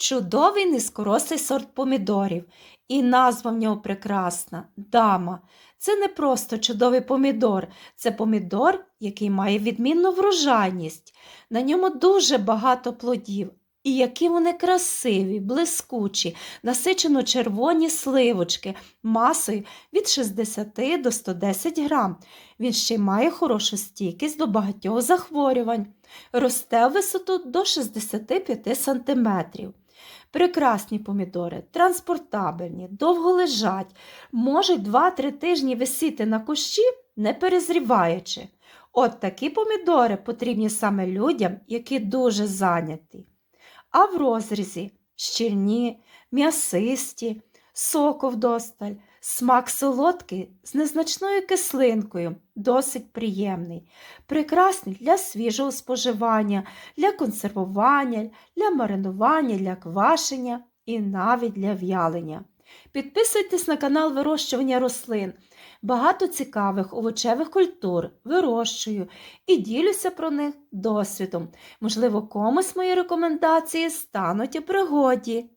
Чудовий низькорослий сорт помідорів. І назва в нього прекрасна дама. Це не просто чудовий помідор, це помідор, який має відмінну врожайність. На ньому дуже багато плодів. І які вони красиві, блискучі, насичено червоні сливочки масою від 60 до 110 грам. Він ще має хорошу стійкість до багатьох захворювань. Росте в висоту до 65 см. Прекрасні помідори, транспортабельні, довго лежать, можуть 2-3 тижні висіти на кущі, не перезріваючи. От такі помідори потрібні саме людям, які дуже зайняті. А в розрізі щільні, м'ясисті, соку вдосталь, смак солодкий з незначною кислинкою, досить приємний, прекрасний для свіжого споживання, для консервування, для маринування, для квашення і навіть для в'ялення. Підписуйтесь на канал вирощування рослин. Багато цікавих овочевих культур вирощую і ділюся про них досвідом. Можливо, комусь мої рекомендації стануть у пригоді.